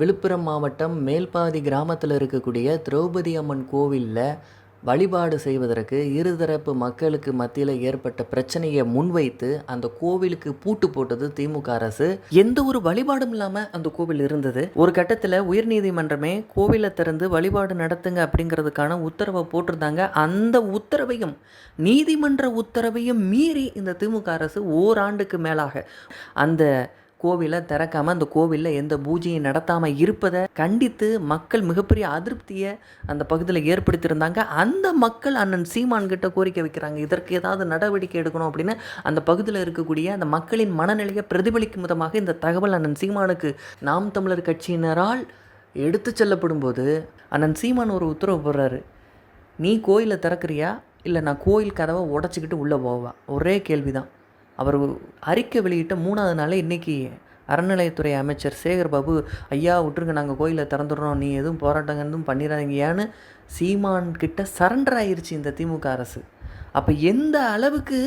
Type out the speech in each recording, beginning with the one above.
விழுப்புரம் மாவட்டம் மேல்பாதி கிராமத்தில் இருக்கக்கூடிய திரௌபதி அம்மன் கோவிலில் வழிபாடு செய்வதற்கு இருதரப்பு மக்களுக்கு மத்தியில் ஏற்பட்ட பிரச்சனையை முன்வைத்து அந்த கோவிலுக்கு பூட்டு போட்டது திமுக அரசு. எந்த ஒரு வழிபாடும் இல்லாமல் அந்த கோவில் இருந்தது. ஒரு கட்டத்தில் உயர்நீதிமன்றமே கோவிலை திறந்து வழிபாடு நடத்துங்க அப்படிங்கிறதுக்கான உத்தரவை போட்டிருந்தாங்க. அந்த உத்தரவையும் நீதிமன்ற உத்தரவையும் மீறி இந்த திமுக அரசு ஓராண்டுக்கு மேலாக அந்த கோவிலை திறக்காமல் அந்த கோவிலில் எந்த பூஜையும் நடத்தாமல் இருப்பதை கண்டித்து மக்கள் மிகப்பெரிய அதிருப்தியை அந்த பகுதியில் ஏற்படுத்தியிருந்தாங்க. அந்த மக்கள் அண்ணன் சீமான்கிட்ட கோரிக்கை வைக்கிறாங்க. இதற்கு ஏதாவது நடவடிக்கை எடுக்கணும் அப்படின்னு அந்த பகுதியில் இருக்கக்கூடிய அந்த மக்களின் மனநிலையை பிரதிபலிக்கும் விதமாக இந்த தகவல் அண்ணன் சீமானுக்கு நாம் தமிழர் கட்சியினரால் எடுத்து செல்லப்படும் போது அண்ணன் சீமான் ஒரு உத்தரவு போடுறாரு. நீ கோயிலை திறக்கிறியா? இல்லை நான் கோயில் கதவை உடச்சிக்கிட்டு உள்ளே போவா? ஒரே கேள்வி தான் அவர் அறிக்கை வெளியிட்ட மூணாவது நாள் இன்றைக்கி அறநிலையத்துறை அமைச்சர் சேகர் பாபு ஐயா விட்டுருங்க நாங்கள் கோயிலை திறந்துடுறோம். நீ எதுவும் போராட்டங்க எதுவும் பண்ணிடாதீங்க. ஏன்னு சீமான் கிட்ட சரண்டர் ஆயிடுச்சு இந்த திமுக அரசு. அப்போ எந்த அளவுக்கு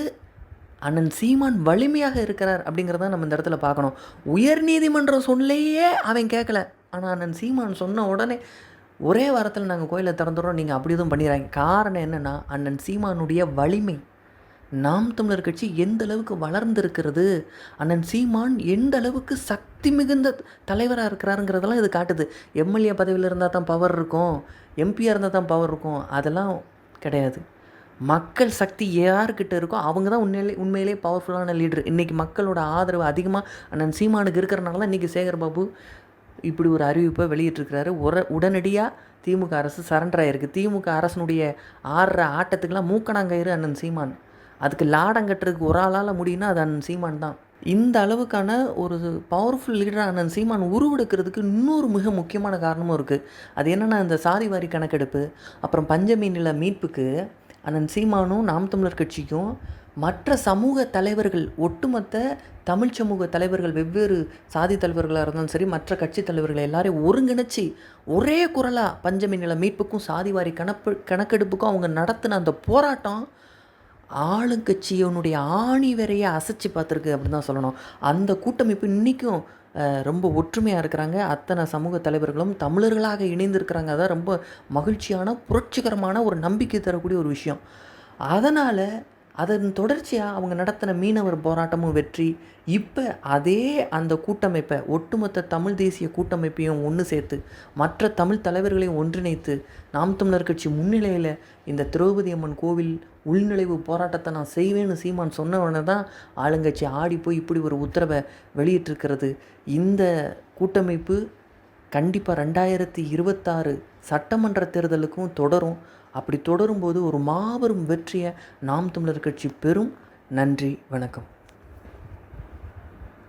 அண்ணன் சீமான் வலிமையாக இருக்கிறார் அப்படிங்கிறத நம்ம இந்த இடத்துல பார்க்கணும். உயர்நீதிமன்றம் சொல்லையே அவன் கேட்கல ஆனால் அண்ணன் சீமான் சொன்ன உடனே ஒரே வாரத்தில் நாங்கள் கோயிலை திறந்துடுறோம். நீங்கள் அப்படி எதுவும் பண்ணிடுறாங்க காரணம் என்னென்னா அண்ணன் சீமானுடைய வலிமை. நாம் தமிழர் கட்சி எந்த அளவுக்கு வளர்ந்திருக்கிறது? அண்ணன் சீமான் எந்த அளவுக்கு சக்தி மிகுந்த தலைவராக இருக்கிறாருங்கிறதெல்லாம் இது காட்டுது. எம்எல்ஏ பதவியில் இருந்தால் தான் பவர் இருக்கும். எம்பியாக இருந்தால் தான் பவர் இருக்கும். அதெல்லாம் கிடையாது. மக்கள் சக்தி யார்கிட்ட இருக்கோ அவங்க தான் உண்மையிலே உண்மையிலே பவர்ஃபுல்லான லீடர் இன்றைக்கி மக்களோட ஆதரவு அதிகமாக அண்ணன் சீமானுக்கு இருக்கிறனால தான் இன்றைக்கி சேகர் பாபு இப்படி ஒரு அறிவிப்பை வெளியிட்டிருக்கிறாரு. உர உடனடியாக திமுக அரசு சரண்டர் ஆகிருக்கு திமுக அரசனுடைய ஆடுற ஆட்டத்துக்கெல்லாம் மூக்கணாங்கயிறு அண்ணன் சீமான். அதுக்கு லாடம் கட்டுறதுக்கு ஒரு ஆளால் முடியும்னா அது அண்ணன் சீமான் தான். இந்த அளவுக்கான ஒரு பவர்ஃபுல் லீடராக அண்ணன் சீமான் உருவெடுக்கிறதுக்கு இன்னொரு மிக முக்கியமான காரணமும் இருக்குது அது என்னென்னா இந்த சாதி வாரி கணக்கெடுப்பு அப்புறம் பஞ்சமி நில மீட்புக்கு அண்ணன் சீமானும் நாம் தமிழர் கட்சிக்கும் மற்ற சமூக தலைவர்கள் ஒட்டுமொத்த தமிழ் சமூக தலைவர்கள் வெவ்வேறு சாதி தலைவர்களாக இருந்தாலும் சரி மற்ற கட்சி தலைவர்கள் எல்லாரையும் ஒருங்கிணைச்சி ஒரே குரலாக பஞ்சமி நில மீட்புக்கும் சாதிவாரி கணப்பு கணக்கெடுப்புக்கும் அவங்க நடத்தின அந்த போராட்டம் ஆளுங்கட்சியினுடைய ஆணி வரைய அசைச்சு பார்த்துருக்கு அப்படின்னு தான் சொல்லணும். அந்த கூட்டமைப்பு இன்றைக்கும் ரொம்ப ஒற்றுமையாக இருக்கிறாங்க. அத்தனை சமூக தலைவர்களும் தமிழர்களாக இணைந்திருக்கிறாங்க. அதான் ரொம்ப மகிழ்ச்சியான புரட்சிகரமான ஒரு நம்பிக்கை தரக்கூடிய ஒரு விஷயம். அதனால் அதன் தொடர்ச்சியாக அவங்க நடத்தின மீனவர் போராட்டமும் வெற்றி. இப்போ அதே அந்த கூட்டமைப்பை ஒட்டுமொத்த தமிழ் தேசிய கூட்டமைப்பையும் ஒன்று சேர்த்து மற்ற தமிழ் தலைவர்களையும் ஒன்றிணைத்து நாம் தமிழர் கட்சி முன்னிலையில் இந்த திரௌபதி அம்மன் கோவில் உள்நுழைவு போராட்டத்தை நான் செய்வேன்னு சீமான் சொன்னவொடனே தான் ஆளுங்கட்சி ஆடி போய் இப்படி ஒரு உத்தரவை வெளியிட்டிருக்கிறது. இந்த கூட்டமைப்பு கண்டிப்பாக ரெண்டாயிரத்தி இருபத்தாறு சட்டமன்ற தேர்தலுக்கும் தொடரும். அப்படி தொடரும்போது ஒரு மாபெரும் வெற்றியை நாம் தமிழர் கட்சி பெறும். நன்றி வணக்கம்.